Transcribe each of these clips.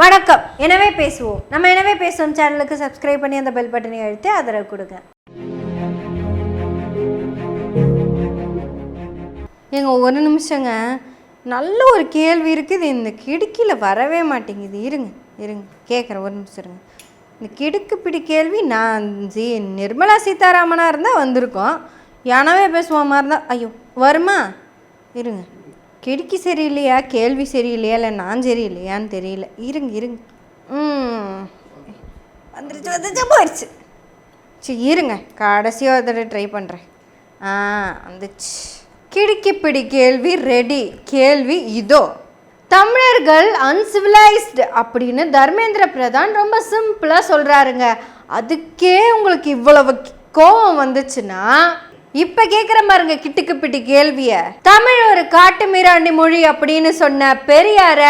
வணக்கம். எனவே பேசுவோம். நம்ம எனவே பேசுவோம். சேனலுக்கு சப்ஸ்கிரைப் பண்ணி அந்த பெல் பட்டனை அழுத்தி ஆதரவு கொடுங்க. ஏங்க ஒரு நிமிஷங்க. நல்ல ஒரு கேள்வி இருக்குது. இந்த கிடுக்கியில் வரவே மாட்டேங்குது. இருங்க இருங்க. கேட்குறேன் ஒரு நிமிஷம் இருங்க. இந்த கிடுக்கு பிடி கேள்வி நான் ஜி நிர்மலா சீதாராமனாக இருந்தால் வந்திருக்கோம். யானவே பேசுவோம் மாதிரி இருந்தால் ஐயோ வருமா? இருங்க. கிடுக்கி சரியில்லையா? கேள்வி சரியில்லையா? இல்லை நான் சரியில்லையான்னு தெரியல. இருங்க இருங்க. ம். வந்துருச்சு வந்துச்சு போயிடுச்சு சரி இருங்க. கடைசியாக ஒரு தடவை ட்ரை பண்ணுறேன் ஆ வந்துச்சு. கிடுக்கி பிடி கேள்வி ரெடி கேள்வி இதோ. தமிழர்கள் அன்சிவிலைஸ்டு அப்படின்னு தர்மேந்திர பிரதான் ரொம்ப சிம்பிளாக சொல்கிறாருங்க அதுக்கே உங்களுக்கு இவ்வளவு கோபம் வந்துச்சுன்னா இப்ப கேக்குற பாருங்க கிட்டுக்கு பிட்டி கேள்விய. தமிழ் ஒரு காட்டு மீராண்டி மொழி அப்படின்னு சொன்ன பெரியார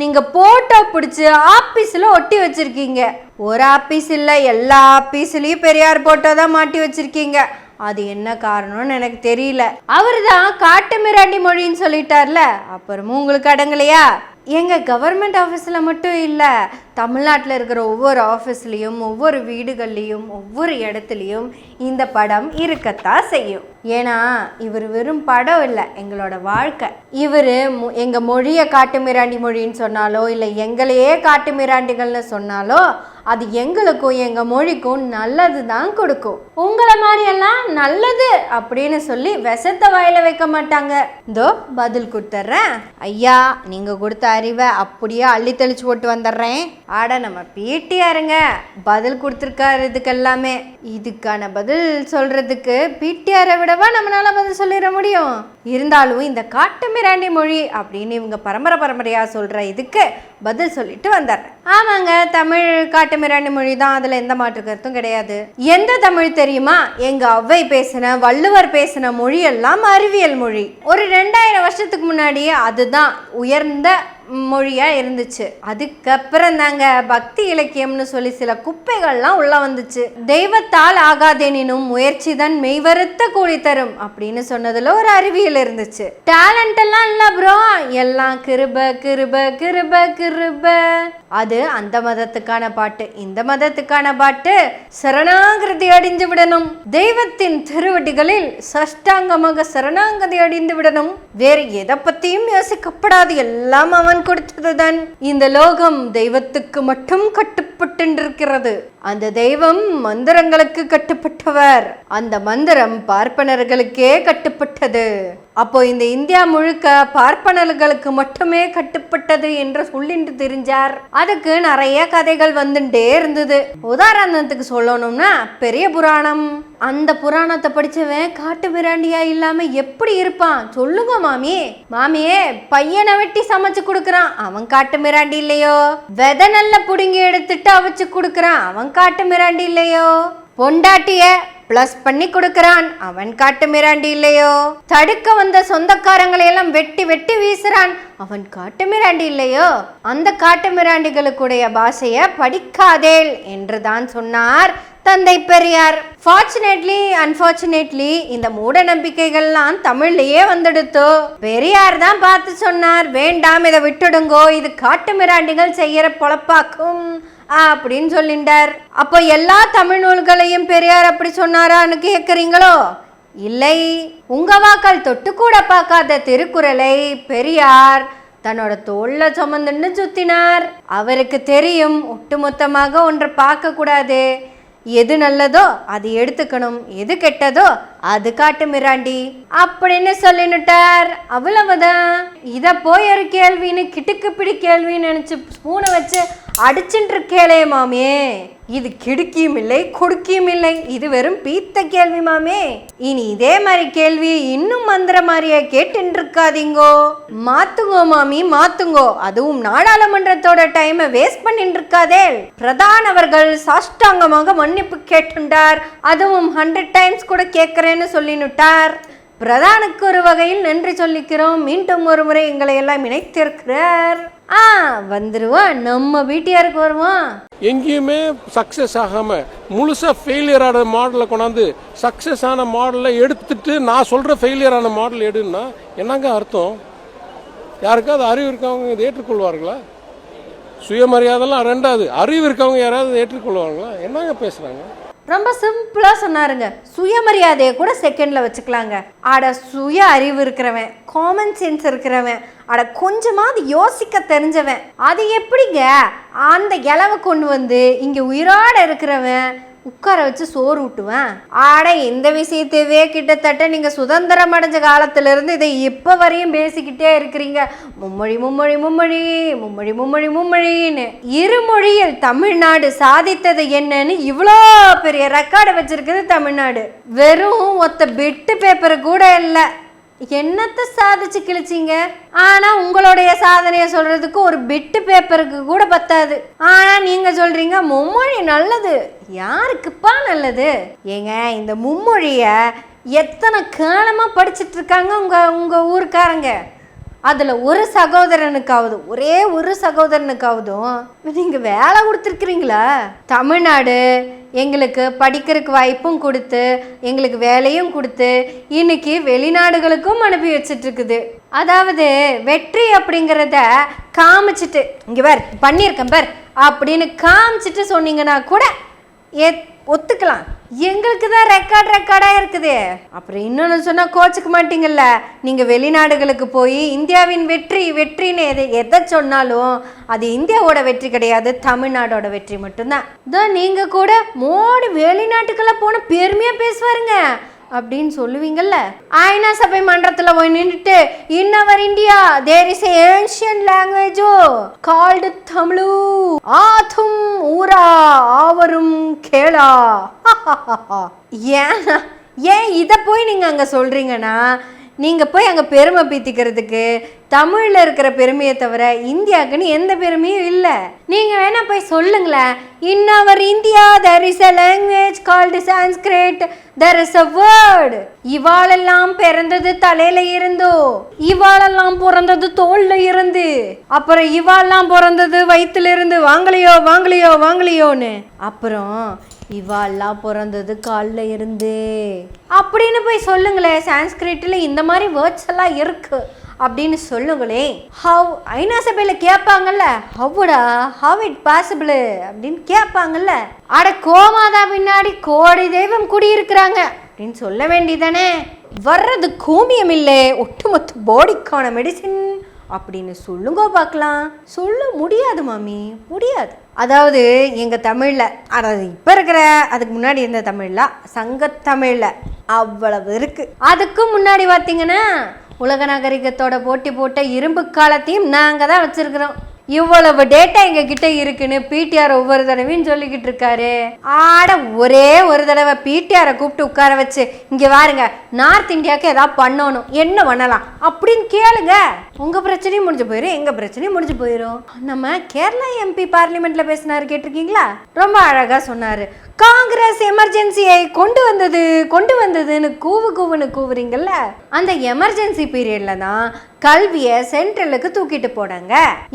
நீங்க போட்டோ பிடிச்சு ஆபீஸ்ல ஒட்டி வச்சிருக்கீங்க. ஒரு ஆபீஸ் இல்ல எல்லா ஆபீஸ்லயும் பெரியார் போட்டோ தான் மாட்டி வச்சிருக்கீங்க. அது என்ன காரணம்னு எனக்கு தெரியல. அவர் தான் காட்டு மிராண்டி மொழின்னு சொல்லிட்டார்ல அப்புறமும் உங்களுக்கு அடங்கலையா? எங்க கவர்மெண்ட் ஆஃபீஸில் மட்டும் இல்லை தமிழ்நாட்டில் இருக்கிற ஒவ்வொரு ஆஃபீஸ்லேயும் ஒவ்வொரு வீடுகள்லேயும் ஒவ்வொரு இடத்துலையும் இந்த படம் இருக்கத்தான் செய்யும். ஏன்னா இவர் வெறும் படம் இல்லை எங்களோட வாழ்க்கை. இவர் எங்கள் மொழியை காட்டுமிராண்டி மொழின்னு சொன்னாலோ இல்லை எங்களையே காட்டுமிராண்டிகள்னு சொன்னாலோ அது எங்களுக்கும் எங்கள் மொழிக்கும் நல்லது தான் கொடுக்கும். உங்களை மாதிரியெல்லாம் நல்லது அப்படின்னு சொல்லி விஷத்தை வாயில வைக்க மாட்டாங்க. இதோ பதில் கொடுத்துட்றேன் ஐயா நீங்கள் கொடுத்த அறிவை அப்படியே அள்ளி தெளிச்சு போட்டு வந்துடுறேன் ஆட நம்ம பிடிஆருங்க பதில் கொடுத்துருக்காரு இதுக்கு எல்லாமே இதுக்கான பதில் சொல்றதுக்கு பிடிஆரை விடவா நம்மளால பதில் சொல்லிட முடியும்? இருந்தாலும் இந்த காட்டு மிராண்டி மொழி அப்படின்னு இவங்க பரம்பரை பரம்பரையாக சொல்கிற இதுக்கு பதில் சொல்லிட்டு வந்தார். ஆமாங்க தமிழ் காட்டு மிராண்டி மொழி தான் அதில் எந்த மாற்று கருத்தும் கிடையாது. எந்த தமிழ் தெரியுமா? எங்கள் அவ்வை பேசின வள்ளுவர் பேசின மொழி எல்லாம் அறிவியல் மொழி. ஒரு ரெண்டாயிரம் வருஷத்துக்கு முன்னாடியே அதுதான் உயர்ந்த மொழியாக இருந்துச்சு. அதுக்கப்புறம் தாங்க பக்தி இலக்கியம்னு சொல்லி சில குப்பைகள்லாம் உள்ளே வந்துச்சு. தெய்வத்தால் ஆகாதேனினும் முயற்சி தான் மெய்வருத்த கூலி தரும் அப்படின்னு சொன்னதில் ஒரு அறிவியல் இருந்துச்சு. டேலண்ட் எல்லாம் இல்ல ப்ரோ எல்லாம் கிருப கிருப கிருப கிருப. அது அந்த மதத்துக்கான பாட்டு இந்த மதத்துக்கான பாட்டு. சரணாகிருதி அடிந்து விடணும். தெய்வத்தின் திருவடிகளில் சஷ்டாங்கமாக சரணாகதி அடிந்து விடணும். வேறு எதை பத்தியும் யோசிக்கப்படாது. எல்லாம் அவன் கொடுத்ததுதான். இந்த லோகம் தெய்வத்துக்கு மட்டும் கட்டுப்பட்டிருக்கிறது அந்த தெய்வம் மந்திரங்களுக்கு கட்டுப்பட்டவர். அந்த மந்திரம் பார்ப்பனர்களுக்கே கட்டுப்பட்டது. அப்போ இந்த இந்தியா முழுக்க பார்ப்பனர்களுக்கு மட்டுமே கட்டுப்பட்டது என்று சொல்லிட்டு தெரிஞ்சார். அதுக்கு நிறைய கதைகள் வந்துட்டே இருந்தது. உதாரணத்துக்கு சொல்லணும்னா பெரிய புராணம். அந்த புராணத்தை படிச்சவன் காட்டு மிராண்டியா இல்லாம எப்படி இருப்பான்? சொல்லுங்க மாமி. மாமியே பையனை வெட்டி சமைச்சு கொடுக்கறான். அவன் காட்டு மிராண்டி இல்லையோ? விதை நல்ல புடுங்கி எடுத்துட்டு அவிச்சு கொடுக்கறான். அவன் காட்டு மிராண்டி இல்லையோ? பொண்டாட்டிய பிளஸ் பண்ணி கொடுக்கறான். அவன் காட்டு மிராண்டி இல்லையோ? தடுக்க வந்த சொந்தக்காரங்களை எல்லாம் வெட்டி வெட்டி வீசுறான். அவன் காட்டு மிராண்டி இல்லையோ? அந்த காட்டு மிராண்டிகளுக்குடைய பாஷைய படிக்காதேல் என்று தான் சொன்னார் தந்தை பெரியார். ஃபார்ச்சுனேட்லி அன்ஃபார்ச்சுனேட்லி இந்த மூட நம்பிக்கைகள்லாம் தமிழ்லயே வந்துடுத்தோ. பெரியார் தான் பார்த்து சொன்னார் வேண்டாம் இதை விட்டுடுங்கோ. இது காட்டு மிராண்டிகள் செய்யற பொழப்பாக்கும். அப்படின்னு சொல்லிண்டார். அப்போ எல்லா தமிழ் நூல்களையும் பெரியார் அப்படி சொன்னாரான்னு கேட்குறீங்களோ இல்லை. உங்க வாக்கள் தொட்டு கூட பார்க்காத திருக்குறளை பெரியார் தன்னோட தோல்ல சுமந்துன்னு சுத்தினார். அவருக்கு தெரியும் ஒட்டுமொத்தமாக ஒன்றை பார்க்க கூடாது எது நல்லதோ அது எடுத்துக்கணும். எது கெட்டதோ அது காட்டு மிராண்டி. அப்படின்னு சொல்லினுட்டார். அவ்வளவுதான். இத போய் ஒரு கேள்வின்னு கிட்டுக்கு பிடி கேள்வின்னு நினைச்சு ஸ்பூனை வச்சு அடிச்சுட்டு இருக்கேளே மாமே. இது கிடுக்கியும் இல்லை குடுக்கியும் இல்லை. இது வெறும் பீத்த கேள்வி மாமே. இனி இதே மாதிரி கேள்வி இன்னும் மந்திர மாதிரியே கேட்டுட்டு இருக்காதீங்கோ மாத்துங்கோ மாமி மாத்துங்கோ. அதுவும் நாடாளுமன்றத்தோட டைமை வேஸ்ட் பண்ணிட்டு இருக்காதே பிரதான் அவர்கள் சாஷ்டாங்கமாக மன்னிப்பு கேட்டுண்டார். அதுவும் ஹண்ட்ரட் டைம்ஸ் கூட கேட்கறேன்னு சொல்லினுட்டார். பிரதானுக்கு ஒரு வகையில் நன்றி சொல்லிக்கிறோம். மீண்டும் ஒரு முறை எங்களை எல்லாம் இணைத்திருக்கிறார். ஆ வந்துருவோம் நம்ம வீட்டியாருக்கு வருவோம். எங்கேயுமே சக்ஸஸ் ஆகாமல் முழுசாக ஃபெயிலியர் ஆன மாடலை கொண்டாந்து சக்ஸஸ் ஆன மாடலை எடுத்துட்டு நான் சொல்கிற ஃபெயிலியர் ஆன மாடல் எடுன்னா என்னங்க அர்த்தம்? யாருக்காவது அறிவு இருக்கவங்க இதை ஏற்றுக்கொள்வார்களா? சுயமரியாதைலாம் ரெண்டாவது அறிவு இருக்கவங்க யாராவது ஏற்றுக்கொள்வாங்களா என்னங்க பேசுறாங்க? ரொம்ப சிம்பிளாக சொன்னாருங்க. சுயமரியாதையை கூட செகண்டில் வச்சுக்கலாங்க. அட சுய அறிவு இருக்கிறவன் காமன் சென்ஸ் இருக்கிறவன் அட கொஞ்சமாவது யோசிக்க தெரிஞ்சவன். அது எப்படிங்க? அந்த இலவை கொண்டு வந்து இங்கே உயிரோட இருக்கிறவன் உட்கார வச்சு சோறு ஊட்டுவேன். ஆட இந்த விஷயத்தவே கிட்டத்தட்ட நீங்க சுதந்திரம் அடைஞ்ச காலத்துலேருந்து இதை இப்ப வரையும் பேசிக்கிட்டே இருக்கிறீங்க. மும்மொழி மும்மொழி மும்மொழி மும்மொழி மும்மொழி மும்மொழின்னு. இருமொழியில் தமிழ்நாடு சாதித்தது என்னன்னு இவ்வளோ பெரிய ரெக்கார்டு வச்சிருக்குது தமிழ்நாடு. வெறும் ஒத்த பிட்டு பேப்பர் கூட இல்லை. என்னத்தை சாதிச்சு கிழிச்சிங்க? ஆனா உங்களுடைய சாதனையை சொல்றதுக்கு ஒரு பிட்டு பேப்பருக்கு கூட பத்தாது. ஆனா நீங்க சொல்றீங்க மும்மொழி நல்லது. யாருக்குப்பா நல்லது? ஏங்க இந்த மும்மொழிய எத்தனை காலமா படிச்சிட்டு இருக்காங்க உங்க உங்க ஊருக்காரங்க? அதில் ஒரு சகோதரனுக்காவது ஒரே ஒரு சகோதரனுக்காவதும் நீங்கள் வேலை கொடுத்துருக்குறீங்களா? தமிழ்நாடு எங்களுக்கு படிக்கிறதுக்கு வாய்ப்பும் கொடுத்து எங்களுக்கு வேலையும் கொடுத்து இன்னைக்கு வெளிநாடுகளுக்கும் அனுப்பி வச்சிட்ருக்குது அதாவது வெற்றி அப்படிங்கிறத காமிச்சிட்டு இங்கே பார் பண்ணியிருக்கேன் பார் அப்படின்னு காமிச்சிட்டு சொன்னீங்கன்னா கூட ஏ ஒத்துக்கலாம். எங்களுக்கு தான் ரெக்கார்ட் ரெக்கார்டாக இருக்குது. அப்புறம் இன்னொன்று சொன்னால் கோச்சுக்க மாட்டீங்கல்ல. நீங்கள் வெளிநாடுகளுக்கு போய் இந்தியாவின் வெற்றி வெற்றின்னு எது எதை சொன்னாலும் அது இந்தியாவோட வெற்றி கிடையாது தமிழ்நாடோட வெற்றி மட்டும்தான். தான் நீங்கள் கூட மோடி வெளிநாட்டுக்கெல்லாம் போன பெருமையாக பேசுவாருங்க. அப்படின்னு சொல்லுவீங்கல்ல? ஐநா சபை மன்றத்தில் போய் நின்றுட்டு in our India there is ancient லாங்குவேஜோ called Tamil ஆத்தும் ஊரா ஆவரும் கேளா. ஏன் ஏன் இதை போய் நீங்கள் அங்கே சொல்கிறீங்கன்னா நீங்கள் போய் அங்கே பெருமை பீத்திக்கிறதுக்கு தமிழில் இருக்கிற பெருமையை தவிர இந்தியாவுக்குன்னு எந்த பெருமையும் இல்லை. நீங்கள் வேணால் போய் சொல்லுங்களேன். In our India there is a language called Sanskrit there is a word இவாளெல்லாம் பிறந்தது தலையில இருந்தோ. இவாளெல்லாம் பிறந்தது தோல்ல இருந்து. அப்புறம் இவாளெல்லாம் பிறந்தது வயிற்றுல இருந்து. வாங்கலையோ வாங்கலையோ வாங்கலையோன்னு. அப்புறம் இவாள்லாம் பிறந்தது காலில் இருந்து. அப்படின்னு போய் சொல்லுங்களேன் சான்ஸ்கிரிட்டில் இந்த மாதிரி வேர்ட்ஸ் எல்லாம் இருக்கு அப்படின்னு சொல்லுங்களே. ஹவ் ஐநா சபையில் கேட்பாங்கல்ல ஹவுடா ஹவ் இட் பாசிபிள் அப்படின்னு கேட்பாங்கல்ல. அட கோமாதா பின்னாடி கோடி தெய்வம் குடியிருக்கிறாங்க அப்படின்னு சொல்ல வேண்டியதானே. வர்றது கோமியம் இல்லை ஒட்டுமொத்த பாடிக்கான மெடிசின் அப்படின்னு சொல்லுங்க பார்க்கலாம். சொல்ல முடியாது மாமி. முடியாது. அதாவது எங்கள் தமிழில் அதாவது இப்போ இருக்கிற அதுக்கு முன்னாடி இருந்த தமிழில் சங்கத்தமிழில் அவ்வளவு இருக்குது அதுக்கு முன்னாடி பார்த்தீங்கன்னா உலக நாகரிகத்தோட போட்டி போட்ட இரும்பு காலத்தையும் நாங்கள் தான் வச்சுருக்குறோம். இவ்வளவு டேட்டா எங்க கிட்ட இருக்குன்னு பிடிஆர் ஒவ்வொரு தடவையும் சொல்லிக்கிட்டு இருக்காரு. ஆட ஒரே ஒரு தடவை பிடிஆரை கூப்பிட்டு உட்கார வச்சு இங்க பாருங்க நார்த் இந்தியாவுக்கு ஏதாவது பண்ணணும் என்ன பண்ணலாம்? அப்படின்னு கேளுங்க. உங்க பிரச்சனையும் முடிஞ்சு போயிடும் எங்க பிரச்சனையும் முடிஞ்சு போயிடும் நம்ம கேரளா எம்பி பார்லிமெண்ட்ல பேசினாரு கேட்டிருக்கீங்களா? ரொம்ப அழகா சொன்னாரு. காங்கிரஸ் எமர்ஜென்சியை கொண்டு வந்தது கொண்டு வந்ததுன்னு கூவு கூவுன்னு கூவுறீங்கல்ல? அந்த எமர்ஜென்சி பீரியட்ல தான் கல்வியை சென்ட்ரலுக்கு தூக்கிட்டு போனாங்க.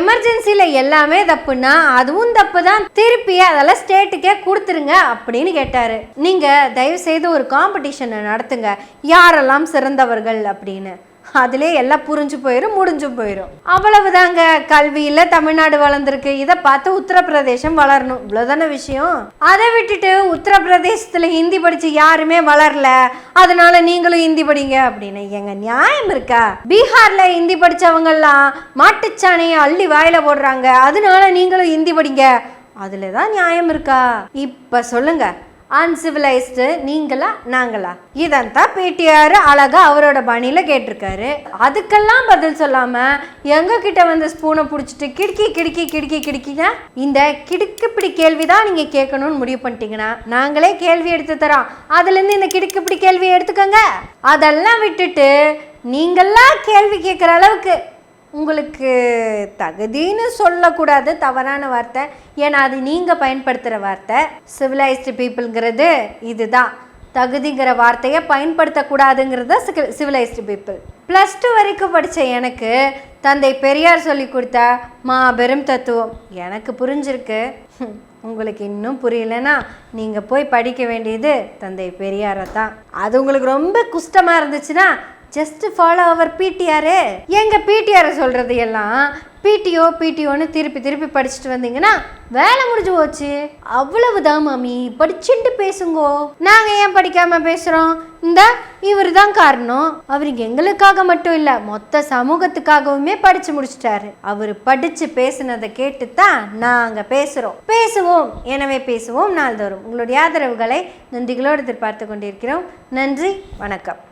எமர்ஜென்சியில் எல்லாமே தப்புன்னா அதுவும் தப்பு தான் திருப்பி அதெல்லாம் ஸ்டேட்டுக்கே கொடுத்துருங்க அப்படின்னு கேட்டாரு. நீங்க தயவு செய்து ஒரு காம்படிஷனை நடத்துங்க. யாரெல்லாம் சிறந்தவர்கள் அப்படின்னு. அதிலே எல்லாம் புரிஞ்சு போயிடும் முடிஞ்சு போயிடும் அவ்வளவுதாங்க. கல்வியில் தமிழ்நாடு வளர்ந்துருக்கு. இதை பார்த்து உத்தரப்பிரதேசம் வளரணும். இவ்வளோதான விஷயம்? அதை விட்டுட்டு உத்தரப்பிரதேசத்தில் ஹிந்தி படித்து யாருமே வளரல. அதனால நீங்களும் ஹிந்தி படிங்க அப்படின்னு எங்க நியாயம் இருக்கா? பீகார்ல ஹிந்தி படிச்சவங்கெல்லாம் மாட்டுச்சாணையை அள்ளி வாயில போடுறாங்க. அதனால நீங்களும் ஹிந்தி படிங்க. அதுல தான் நியாயம் இருக்கா? இப்ப சொல்லுங்க. அன்சிவிலைஸ்டு நீங்களா நாங்களா? இதன் தான் பிடிஆர் அழகா அவரோட பணியில் கேட்டிருக்காரு. அதுக்கெல்லாம் பதில் சொல்லாமல் எங்ககிட்ட வந்து ஸ்பூனை பிடிச்சிட்டு கிடுக்கி கிடுக்கி கிடுக்கி கிடுக்கினா? இந்த கிடுக்குப்பிடி கேள்வி தான் நீங்கள் கேட்கணும்னு முடிவு பண்ணிட்டீங்கன்னா நாங்களே கேள்வி எடுத்து தரோம். அதுலேருந்து இந்த கிடுக்குப்பிடி கேள்வியை எடுத்துக்கோங்க. அதெல்லாம் விட்டுட்டு நீங்களாம் கேள்வி கேட்குற அளவுக்கு உங்களுக்கு தகுதின்னு சொல்லக்கூடாது தவறான வார்த்தை. ஏன்னா அது நீங்கள் பயன்படுத்துகிற வார்த்தை. சிவிலைஸ்டு பீப்புளுங்கிறது இதுதான். தகுதிங்கிற வார்த்தையை பயன்படுத்தக்கூடாதுங்கிறது சிவிலைஸ்டு பீப்புள் ப்ளஸ் டூ வரைக்கும் படித்த எனக்கு தந்தை பெரியார் சொல்லி கொடுத்த மாபெரும் தத்துவம். எனக்கு புரிஞ்சிருக்கு. உங்களுக்கு இன்னும் புரியலன்னா நீங்கள் போய் படிக்க வேண்டியது தந்தை பெரியாரை தான். அது உங்களுக்கு ரொம்ப குஷ்டமாக இருந்துச்சுன்னா ஜஸ்ட் ஃபாலோ அவர் பிடிஆரு எங்கள் பிடிஆரை சொல்கிறது எல்லாம் பிடிஓ பிடிஓன்னு திருப்பி திருப்பி படிச்சுட்டு வந்தீங்கன்னா வேலை முடிஞ்சு போச்சு. அவ்வளவுதான் மாமி. படிச்சுட்டு பேசுங்கோ. நாங்கள் ஏன் படிக்காம பேசுகிறோம் இந்த இவர் தான் காரணம். அவர் எங்களுக்காக மட்டும் இல்லை மொத்த சமூகத்துக்காகவுமே படிச்சு முடிச்சிட்டாரு. அவர் படிச்சு பேசுனதை கேட்டு தான் நாங்கள் பேசுகிறோம் பேசுவோம். எனவே பேசுவோம் நாள்தோறும். உங்களுடைய ஆதரவுகளை நன்றிகளோடு எதிர்பார்த்து கொண்டிருக்கிறோம். நன்றி வணக்கம்.